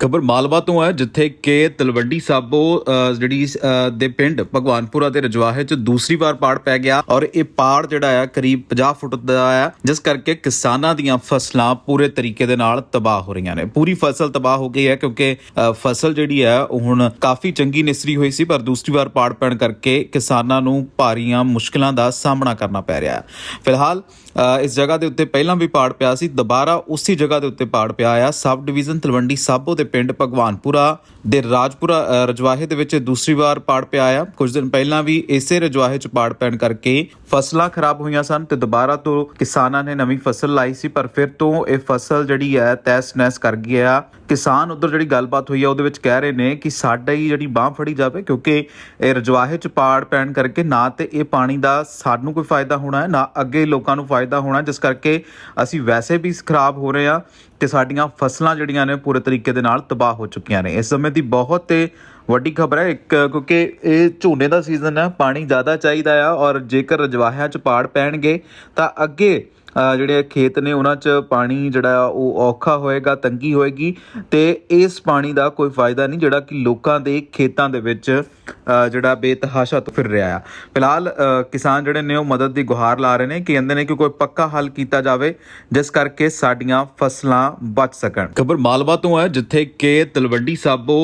ਖਬਰ ਮਾਲਵਾ ਤੋਂ ਹੈ, ਜਿੱਥੇ ਕਿ ਤਲਵੰਡੀ ਸਾਬੋ ਜਿਹੜੀ ਦੇ ਪਿੰਡ ਭਗਵਾਨਪੁਰਾ ਦੇ ਰਜਵਾਹੇ 'ਚ ਦੂਸਰੀ ਵਾਰ ਪਾੜ ਪੈ ਗਿਆ ਔਰ ਇਹ ਪਾੜ ਜਿਹੜਾ ਆ, ਕਰੀਬ 50 ਫੁੱਟ ਦਾ ਆ, ਜਿਸ ਕਰਕੇ ਕਿਸਾਨਾਂ ਦੀਆਂ ਫਸਲਾਂ ਪੂਰੇ ਤਰੀਕੇ ਦੇ ਨਾਲ ਤਬਾਹ ਹੋ ਰਹੀਆਂ ਨੇ। ਪੂਰੀ ਫਸਲ ਤਬਾਹ ਹੋ ਗਈ ਹੈ ਕਿਉਂਕਿ ਫਸਲ ਜਿਹੜੀ ਹੈ, ਉਹ ਹੁਣ ਕਾਫੀ ਚੰਗੀ ਨਿਸਰੀ ਹੋਈ ਸੀ, ਪਰ ਦੂਸਰੀ ਵਾਰ ਪਾੜ ਪੈਣ ਕਰਕੇ ਕਿਸਾਨਾਂ ਨੂੰ ਭਾਰੀਆਂ ਮੁਸ਼ਕਲਾਂ ਦਾ ਸਾਹਮਣਾ ਕਰਨਾ ਪੈ ਰਿਹਾ ਹੈ। ਫਿਲਹਾਲ ਇਸ ਜਗ੍ਹਾ ਦੇ ਉੱਤੇ ਪਹਿਲਾਂ ਵੀ ਪਾੜ ਪਿਆ ਸੀ, ਦੁਬਾਰਾ ਉਸੇ ਜਗ੍ਹਾ ਦੇ ਉੱਤੇ ਪਾੜ ਪਿਆ ਆ। ਸਬ ਡਿਵੀਜ਼ਨ ਤਲਵੰਡੀ ਸਾਬੋ ਦੇ ਪਿੰਡ ਭਗਵਾਨਪੁਰਾ ਦੇ ਰਾਜਪੁਰਾ ਰਜਵਾਹੇ ਦੇ ਵਿੱਚ ਦੂਸਰੀ ਵਾਰ ਪਾੜ ਪਿਆ ਆ। ਕੁਝ ਦਿਨ ਪਹਿਲਾਂ ਵੀ ਇਸੇ ਰਜਵਾਹੇ 'ਚ ਪਾੜ ਪੈਣ ਕਰਕੇ ਫਸਲਾਂ ਖਰਾਬ ਹੋਈਆਂ ਸਨ ਤੇ ਦੁਬਾਰਾ ਤੋਂ ਕਿਸਾਨਾਂ ਨੇ ਨਵੀਂ ਫਸਲ ਲਾਈ ਸੀ, ਪਰ ਫਿਰ ਤੋਂ ਇਹ ਫਸਲ ਜਿਹੜੀ ਹੈ ਤੈਸ ਨੈਸ ਕਰ ਗਈ ਆ। ਕਿਸਾਨ ਉਧਰ ਜਿਹੜੀ ਗੱਲਬਾਤ ਹੋਈ ਆ, ਉਹਦੇ ਵਿੱਚ ਕਹਿ ਰਹੇ ਨੇ ਕਿ ਸਾਡਾ ਹੀ ਜਿਹੜੀ ਬਾਹ ਫੜੀ ਜਾਵੇ, ਕਿਉਂਕਿ ਇਹ ਰਜਵਾਹੇ 'ਚ ਪਾੜ ਪੈਣ ਕਰਕੇ ਨਾ ਤੇ ਇਹ ਪਾਣੀ ਦਾ ਸਾਨੂੰ ਕੋਈ ਫਾਇਦਾ ਹੋਣਾ ਹੈ, ਨਾ ਅੱਗੇ ਲੋਕਾਂ ਨੂੰ ਫਾਇਦਾ ਹੋਣਾ, ਜਿਸ ਕਰਕੇ ਅਸੀਂ ਵੈਸੇ ਵੀ ਖਰਾਬ ਹੋ ਰਹੇ ਆ ਤੇ ਸਾਡੀਆਂ ਫਸਲਾਂ ਜਿਹੜੀਆਂ ਨੇ ਪੂਰੇ ਤਰੀਕੇ ਦੇ ਨਾਲ ਤਬਾਹ ਹੋ ਚੁੱਕੀਆਂ ਨੇ। ਇਸ ਸਮੇਂ ਦੀ ਬਹੁਤ ਤੇ ਵੱਡੀ ਖਬਰ ਹੈ, ਇੱਕ ਕਿਉਂਕਿ ਇਹ ਝੋਨੇ ਦਾ ਸੀਜ਼ਨ ਹੈ, ਪਾਣੀ ਜ਼ਿਆਦਾ ਚਾਹੀਦਾ ਆ ਔਰ ਜੇਕਰ ਰਜਵਾਹਿਆਂ 'ਚ ਪਾੜ ਪੈਣਗੇ ਤਾਂ ਅੱਗੇ ਜਿਹੜੇ ਖੇਤ ਨੇ, ਉਹਨਾਂ 'ਚ ਪਾਣੀ ਜਿਹੜਾ ਆ, ਉਹ ਔਖਾ ਹੋਏਗਾ, ਤੰਗੀ ਹੋਏਗੀ ਤੇ ਇਸ ਪਾਣੀ ਦਾ ਕੋਈ ਫਾਇਦਾ ਨਹੀਂ, ਜਿਹੜਾ ਕਿ ਲੋਕਾਂ ਦੇ ਖੇਤਾਂ ਦੇ ਵਿੱਚ ਜਿਹੜਾ ਬੇਤਹਾਸ਼ਾ ਤੋਂ ਫਿਰ ਰਿਹਾ ਆ। ਫਿਲਹਾਲ ਕਿਸਾਨ ਜਿਹੜੇ ਨੇ, ਉਹ ਮਦਦ ਦੀ ਗੁਹਾਰ ਲਾ ਰਹੇ ਨੇ ਕਿ ਕਹਿੰਦੇ ਨੇ ਕਿ ਕੋਈ ਪੱਕਾ ਹੱਲ ਕੀਤਾ ਜਾਵੇ, ਜਿਸ ਕਰਕੇ ਸਾਡੀਆਂ ਫਸਲਾਂ ਬਚ ਸਕਣ। ਖਬਰ ਮਾਲਵਾ ਤੋਂ ਹੈ, ਜਿੱਥੇ ਕਿ ਤਲਵੰਡੀ ਸਾਬੋ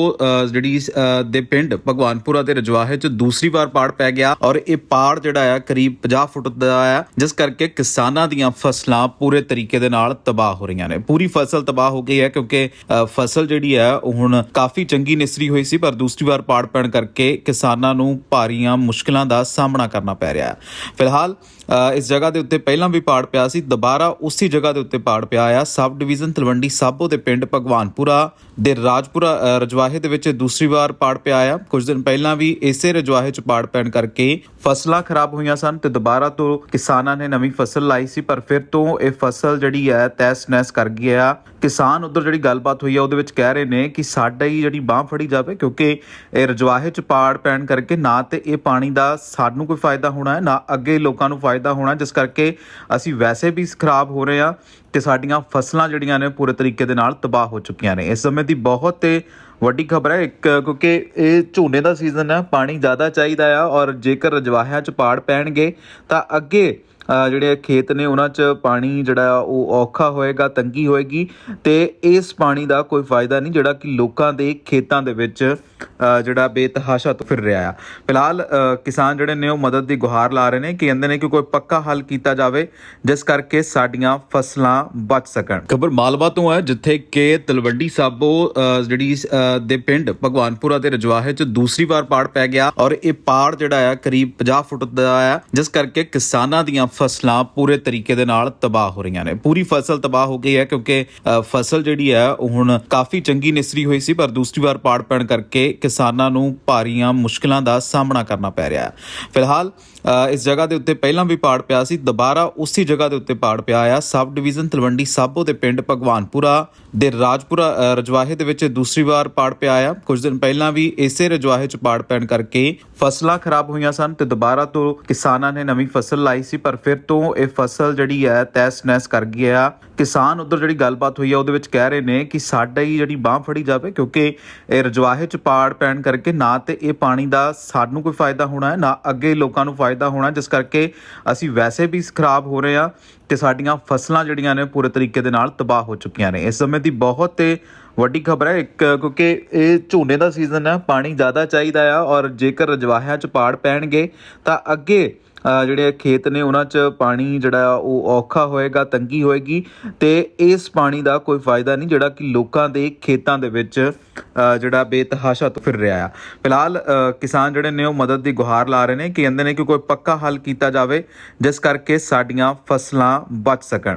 ਜਿਹੜੀ ਦੇ ਪਿੰਡ ਭਗਵਾਨਪੁਰਾ ਦੇ ਰਜਵਾਹੇ 'ਚ ਦੂਸਰੀ ਵਾਰ ਪਾੜ ਪੈ ਗਿਆ ਔਰ ਇਹ ਪਾੜ ਜਿਹੜਾ ਆ, ਕਰੀਬ 50 ਫੁੱਟ ਦਾ ਆ, ਜਿਸ ਕਰਕੇ ਕਿਸਾਨਾਂ ਦੀਆਂ ਫਸਲਾਂ ਪੂਰੇ ਤਰੀਕੇ ਦੇ ਨਾਲ ਤਬਾਹ ਹੋ ਰਹੀਆਂ ਨੇ। ਪੂਰੀ ਫਸਲ ਤਬਾਹ ਹੋ ਗਈ ਹੈ ਕਿਉਂਕਿ ਫਸਲ ਜਿਹੜੀ ਹੈ, ਉਹ ਹੁਣ ਕਾਫੀ ਚੰਗੀ ਨਿਸਰੀ ਹੋਈ ਸੀ, ਪਰ ਦੂਸਰੀ ਵਾਰ ਪਾੜ ਪੈਣ ਕਰਕੇ ਕਿਸਾਨਾਂ ਨੂੰ ਭਾਰੀਆਂ ਮੁਸ਼ਕਲਾਂ ਦਾ ਸਾਹਮਣਾ ਕਰਨਾ ਪੈ ਰਿਹਾ ਹੈ। ਫਿਲਹਾਲ ਇਸ ਜਗ੍ਹਾ ਦੇ ਉੱਤੇ ਪਹਿਲਾਂ ਵੀ ਪਾੜ ਪਿਆ ਸੀ, ਦੁਬਾਰਾ ਉਸੇ ਜਗ੍ਹਾ ਦੇ ਉੱਤੇ ਪਾੜ ਪਿਆ ਆ। ਸਬ ਡਿਵੀਜ਼ਨ ਤਲਵੰਡੀ ਸਾਬੋ ਦੇ ਪਿੰਡ ਭਗਵਾਨਪੁਰਾ ਦੇ ਰਾਜਪੁਰਾ ਰਜਵਾਹੇ ਦੇ ਵਿੱਚ ਦੂਸਰੀ ਵਾਰ ਪਾੜ ਪਿਆ ਆ। ਕੁਝ ਦਿਨ ਪਹਿਲਾਂ ਵੀ ਇਸੇ ਰਜਵਾਹੇ 'ਚ ਪਾੜ ਪੈਣ ਕਰਕੇ ਫਸਲਾਂ ਖਰਾਬ ਹੋਈਆਂ ਸਨ ਤੇ ਦੁਬਾਰਾ ਤੋਂ ਕਿਸਾਨਾਂ ਨੇ ਨਵੀਂ ਫਸਲ ਲਾਈ ਸੀ, ਪਰ ਫਿਰ ਫਿਰ ਤੋਂ ਇਹ ਫਸਲ ਜਿਹੜੀ ਹੈ ਤੈਸ ਨੈਸ ਕਰ ਗਈ ਆ ਕਿਸਾਨ ਉਧਰ ਜਿਹੜੀ ਗੱਲਬਾਤ ਹੋਈ ਆ ਉਹਦੇ ਵਿੱਚ ਕਹਿ ਰਹੇ ਨੇ ਕਿ ਸਾਡਾ ਹੀ ਜਿਹੜੀ ਬਾਹ ਫੜੀ ਜਾਵੇ, ਕਿਉਂਕਿ ਇਹ ਰਜਵਾਹੇ 'ਚ ਪਾੜ ਪੈਣ ਕਰਕੇ ਨਾ ਤੇ ਇਹ ਪਾਣੀ ਦਾ ਸਾਨੂੰ ਕੋਈ ਫਾਇਦਾ ਹੋਣਾ ਹੈ, ਨਾ ਅੱਗੇ ਲੋਕਾਂ ਨੂੰ ਫਾਇਦਾ ਹੋਣਾ ਜਿਸ ਕਰਕੇ ਅਸੀਂ ਵੈਸੇ ਵੀ ਖਰਾਬ ਹੋ ਰਹੇ ਆ ਤੇ ਸਾਡੀਆਂ ਫਸਲਾਂ ਜਿਹੜੀਆਂ ਨੇ ਪੂਰੇ ਤਰੀਕੇ ਦੇ ਨਾਲ ਤਬਾਹ ਹੋ ਚੁੱਕੀਆਂ ਨੇ। ਇਸ ਸਮੇਂ ਦੀ ਬਹੁਤ ਤੇ ਵੱਡੀ ਖਬਰ ਹੈ, ਇੱਕ ਕਿਉਂਕਿ ਇਹ ਝੋਨੇ ਦਾ ਸੀਜ਼ਨ ਹੈ, ਪਾਣੀ ਜ਼ਿਆਦਾ ਚਾਹੀਦਾ ਆ ਔਰ ਜੇਕਰ ਰਜਵਾਹਿਆਂ 'ਚ ਪਾੜ ਪੈਣਗੇ, ਤਾਂ ਅੱਗੇ ਜਿਹੜੇ ਖੇਤ ਨੇ, ਉਹਨਾਂ 'ਚ ਪਾਣੀ ਜਿਹੜਾ ਉਹ ਔਖਾ ਹੋਏਗਾ, ਤੰਗੀ ਹੋਏਗੀ ਤੇ ਇਸ ਪਾਣੀ ਦਾ ਕੋਈ ਫਾਇਦਾ ਨਹੀਂ, ਜਿਹੜਾ ਕਿ ਲੋਕਾਂ ਦੇ ਖੇਤਾਂ ਦੇ ਵਿੱਚ ਜਿਹੜਾ ਬੇਤਹਾਸ਼ਾ ਤੋਂ ਫਿਰ ਰਿਹਾ ਆ। ਫਿਲਹਾਲ ਕਿਸਾਨ ਜਿਹੜੇ ਨੇ ਉਹ ਮਦਦ ਦੀ ਗੁਹਾਰ ਲਾ ਰਹੇ ਨੇ ਕਿ ਕਹਿੰਦੇ ਨੇ ਕਿ ਕੋਈ ਪੱਕਾ ਹੱਲ ਕੀਤਾ ਜਾਵੇ, ਜਿਸ ਕਰਕੇ ਸਾਡੀਆਂ ਫਸਲਾਂ ਬਚ ਸਕਣ। ਖਬਰ ਮਾਲਵਾ ਤੋਂ ਹੈ, ਜਿੱਥੇ ਕਿ ਤਲਵੰਡੀ ਸਾਬੋ ਜਿਹੜੀ ਦੇ ਪਿੰਡ ਭਗਵਾਨਪੁਰਾ ਦੇ ਰਜਵਾਹੇ 'ਚ ਦੂਸਰੀ ਵਾਰ ਪਾੜ ਪੈ ਗਿਆ ਔਰ ਇਹ ਪਾੜ ਜਿਹੜਾ ਆ, ਕਰੀਬ 50 ਫੁੱਟ ਦਾ ਆ, ਜਿਸ ਕਰਕੇ ਕਿਸਾਨਾਂ ਦੀਆਂ ਫਸਲਾਂ ਪੂਰੇ ਤਰੀਕੇ ਦੇ ਨਾਲ ਤਬਾਹ ਹੋ ਰਹੀਆਂ ਨੇ। ਪੂਰੀ ਫਸਲ ਤਬਾਹ ਹੋ ਗਈ ਹੈ ਕਿਉਂਕਿ ਫਸਲ ਜਿਹੜੀ ਹੈ, ਉਹ ਹੁਣ ਕਾਫੀ ਚੰਗੀ ਨਿਸਰੀ ਹੋਈ ਸੀ, ਪਰ ਦੂਸਰੀ ਵਾਰ ਪਾੜ ਪੈਣ ਕਰਕੇ ਕਿਸਾਨਾਂ ਨੂੰ ਭਾਰੀਆਂ ਮੁਸ਼ਕਲਾਂ ਦਾ ਸਾਹਮਣਾ ਕਰਨਾ ਪੈ ਰਿਹਾ ਹੈ। ਫਿਲਹਾਲ ਇਸ ਜਗ੍ਹਾ ਦੇ ਉੱਤੇ ਪਹਿਲਾਂ ਵੀ ਪਾੜ ਪਿਆ ਸੀ, ਦੁਬਾਰਾ ਉਸੇ ਜਗ੍ਹਾ ਦੇ ਉੱਤੇ ਪਾੜ ਪਿਆ ਆ। ਸਬ ਡਿਵੀਜ਼ਨ ਤਲਵੰਡੀ ਸਾਬੋ ਦੇ ਪਿੰਡ ਭਗਵਾਨਪੁਰਾ ਦੇ ਰਾਜਪੁਰਾ ਰਜਵਾਹੇ ਦੇ ਵਿੱਚ ਦੂਸਰੀ ਵਾਰ ਪਾੜ ਪਿਆ ਆ। ਕੁਝ ਦਿਨ ਪਹਿਲਾਂ ਵੀ ਇਸੇ ਰਜਵਾਹੇ 'ਚ ਪਾੜ ਪੈਣ ਕਰਕੇ ਫਸਲਾਂ ਖਰਾਬ ਹੋਈਆਂ ਸਨ ਤੇ ਦੁਬਾਰਾ ਤੋਂ ਕਿਸਾਨਾਂ ਨੇ ਨਵੀਂ ਫਸਲ ਲਾਈ ਸੀ, ਪਰ ਫਿਰ ਤੋਂ ਇਹ ਫਸਲ ਜਿਹੜੀ ਹੈ ਤੈਸ ਨੈਸ ਕਰ ਗਈ ਆ। ਕਿਸਾਨ ਉਧਰ ਜਿਹੜੀ ਗੱਲਬਾਤ ਹੋਈ ਆ, ਉਹਦੇ ਵਿੱਚ ਕਹਿ ਰਹੇ ਨੇ ਕਿ ਸਾਡਾ ਹੀ ਜਿਹੜੀ ਬਾਹ ਫੜੀ ਜਾਵੇ, ਕਿਉਂਕਿ ਇਹ ਰਜਵਾਹੇ 'ਚ ਪਾੜ ਪੈਣ ਕਰਕੇ ਨਾ ਤੇ ਇਹ ਪਾਣੀ ਦਾ ਸਾਨੂੰ ਕੋਈ ਫਾਇਦਾ ਹੋਣਾ ਹੈ, ਨਾ ਅੱਗੇ ਲੋਕਾਂ ਨੂੰ ਫਾਇਦਾ ਹੋਣਾ ਜਿਸ ਕਰਕੇ ਅਸੀਂ ਵੈਸੇ ਵੀ ਖਰਾਬ ਹੋ ਰਹੇ ਆ ਤੇ ਸਾਡੀਆਂ ਫਸਲਾਂ ਜਿਹੜੀਆਂ ਨੇ ਪੂਰੇ ਤਰੀਕੇ ਦੇ ਨਾਲ ਤਬਾਹ ਹੋ ਚੁੱਕੀਆਂ ਨੇ। ਇਸ ਸਮੇਂ ਦੀ ਬਹੁਤ ਵੱਡੀ ਖਬਰ ਹੈ, ਇੱਕ ਕਿਉਂਕਿ ਇਹ ਝੋਨੇ ਦਾ ਸੀਜ਼ਨ ਹੈ, ਪਾਣੀ ਜ਼ਿਆਦਾ ਚਾਹੀਦਾ ਆ ਔਰ ਜੇਕਰ ਰਜਵਾਹਿਆਂ 'ਚ ਪਾੜ ਪੈਣਗੇ, ਤਾਂ ਅੱਗੇ ਜਿਹੜੇ ਖੇਤ ਨੇ ਉਹਨਾਂ 'ਚ ਪਾਣੀ ਜਿਹੜਾ ਆ, ਉਹ ਔਖਾ ਹੋਏਗਾ, ਤੰਗੀ ਹੋਏਗੀ ਤੇ ਇਸ ਪਾਣੀ ਦਾ ਕੋਈ ਫਾਇਦਾ ਨਹੀਂ, ਜਿਹੜਾ ਕਿ ਲੋਕਾਂ ਦੇ ਖੇਤਾਂ ਦੇ ਵਿੱਚ ਜਿਹੜਾ ਬੇਤਹਾਸ਼ਾ ਤੋਂ ਫਿਰ ਰਿਹਾ ਆ। ਫਿਲਹਾਲ ਕਿਸਾਨ ਜਿਹੜੇ ਨੇ ਉਹ ਮਦਦ ਦੀ ਗੁਹਾਰ ਲਾ ਰਹੇ ਨੇ ਕਿ ਕਹਿੰਦੇ ਨੇ ਕਿ ਕੋਈ ਪੱਕਾ ਹੱਲ ਕੀਤਾ ਜਾਵੇ, ਜਿਸ ਕਰਕੇ ਸਾਡੀਆਂ ਫਸਲਾਂ ਬਚ ਸਕਣ।